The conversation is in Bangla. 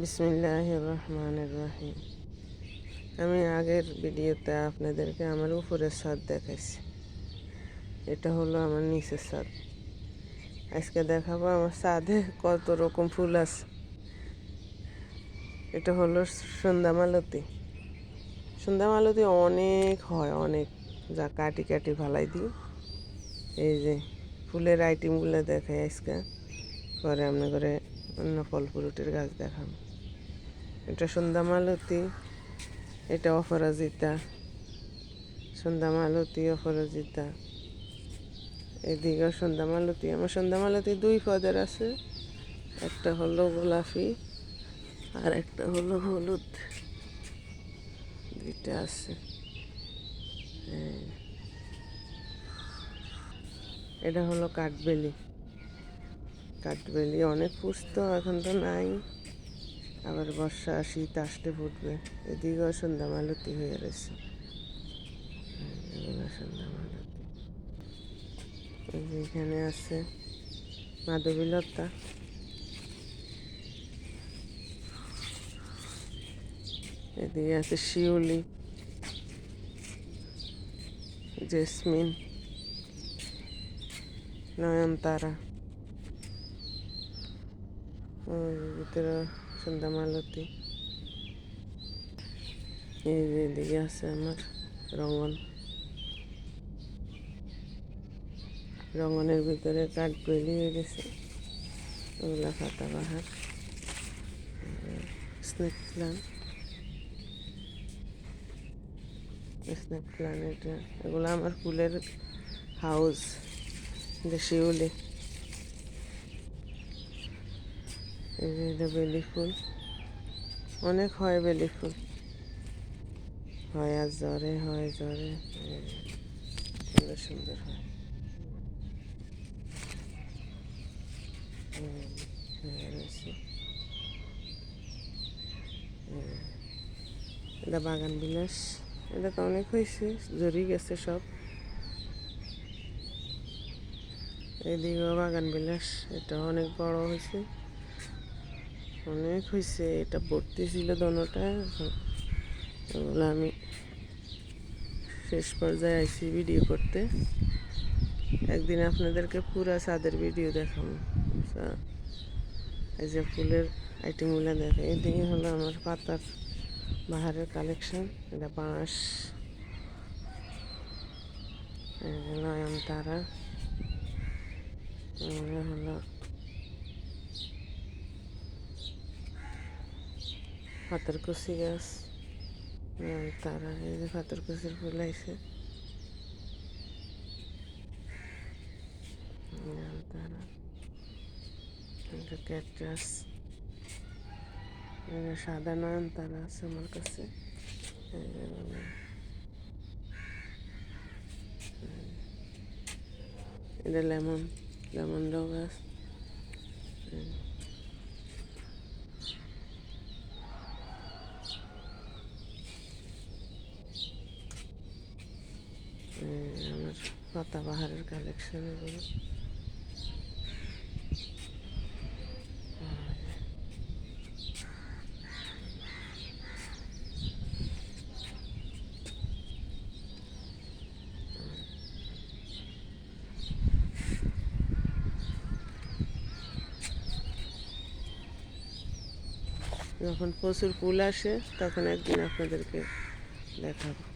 বিসমিল্লাহ রহমান রাহিম আমি আগের ভিডিওতে আপনাদেরকে আমার উপরের ছাদ দেখাইছি। এটা হলো আমার নিচের ছাদ আজকে দেখাবো আমার ছাদে কত রকম ফুল আছে। এটা হলো সন্ধ্যা মালতি সন্ধ্যা মালতি অনেক হয়, অনেক। যা কাটি কাটি ফালাই দিই। এই যে ফুলের আইটেমগুলো দেখাই আজকে। পরে আপনার করে অন্য ফল ফ্রুটের গাছ দেখাম এটা সন্ধ্যা মালতি, এটা অপরাজিতা। সন্ধ্যা মালতি, অপরাজিতা। এদিকে সন্ধ্যা মালতি। আমার সন্ধ্যা মালতি দুই পদের আছে। একটা হলো গোলাপি আর একটা হলো হলুদ। দুইটা আছে। এটা হলো কাঠবেলি। কাঠবেলি অনেক পুষতো এখন তো নাই। আবার বর্ষা শীত আসলে ফুটবে। এদিকেও সন্ধ্যা মালতি হয়ে রয়েছে এখানে আছে মাধবীলতা। এদিকে আছে শিউলি। জেসমিন। নয়নতারা। ভিতরে সন্ধ্যা মালতি এই যে এদিকে আছে আমার রঙন রঙনের ভিতরে কাঠ বেলি হয়ে গেছে ওগুলা পাতা বাহার স্নেক প্লান্ট স্নেক প্লান্ট এটা এগুলো আমার ফুলের হাউস যে শিউলি বেলি ফুল। অনেক হয় বেলি ফুল। হয় আর জ্বরে, হয় জ্বরে। সুন্দর সুন্দর হয়। এটা বাগান বিলাস। এটা তো অনেক হয়েছে জড়ি গেছে সব। এদিকেও বাগান বিলাস। এটা অনেক বড় হয়েছে। অনেক হয়েছে এটা ভর্তি ছিল দোনোটা ওগুলো আমি শেষ পর্যায়ে আইসি ভিডিও করতে। একদিন আপনাদেরকে পুরা ছাদের ভিডিও দেখাবো। আচ্ছা, এই যে ফুলের আইটেমগুলো দেখে এদিকে হলো আমার পাতার বাহারের কালেকশন এটা বাঁশ নয়নতারা এগুলো হলো পাথরকুচি গাছ নয়নতারা এই যে পাথরকুচির ফুল আইছে ক্যাকটাস সাদা নয়নতারা আছে আমার কাছে এটা লেমন লেমন গাছ এই। এই আমার পাতাবাহারের কালেকশন এগুলো। যখন প্রচুর ফুল আসে তখন একদিন আপনাদেরকে দেখাবো।